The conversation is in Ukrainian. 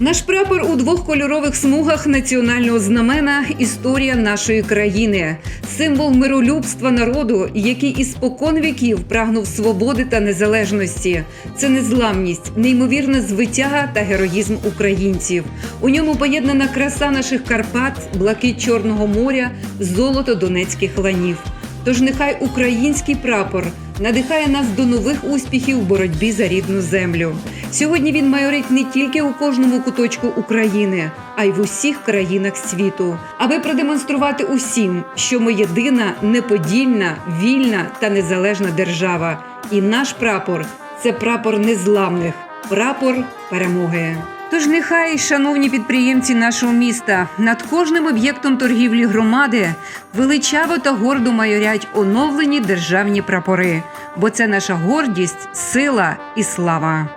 Наш прапор у двох кольорових смугах національного знамена історія нашої країни, символ миролюбства народу, який із спокон віків прагнув свободи та незалежності. Це незламність, неймовірна звитяга та героїзм українців. У ньому поєднана краса наших Карпат, блакить Чорного моря, золото донецьких ланів. Тож нехай український прапор надихає нас до нових успіхів у боротьбі за рідну землю. Сьогодні він майорить не тільки у кожному куточку України, а й в усіх країнах світу, аби продемонструвати усім, що ми єдина, неподільна, вільна та незалежна держава. І наш прапор це прапор незламних, прапор перемоги. Тож нехай, шановні підприємці нашого міста, над кожним об'єктом торгівлі громади величаво та гордо майорять оновлені державні прапори, бо це наша гордість, сила і слава.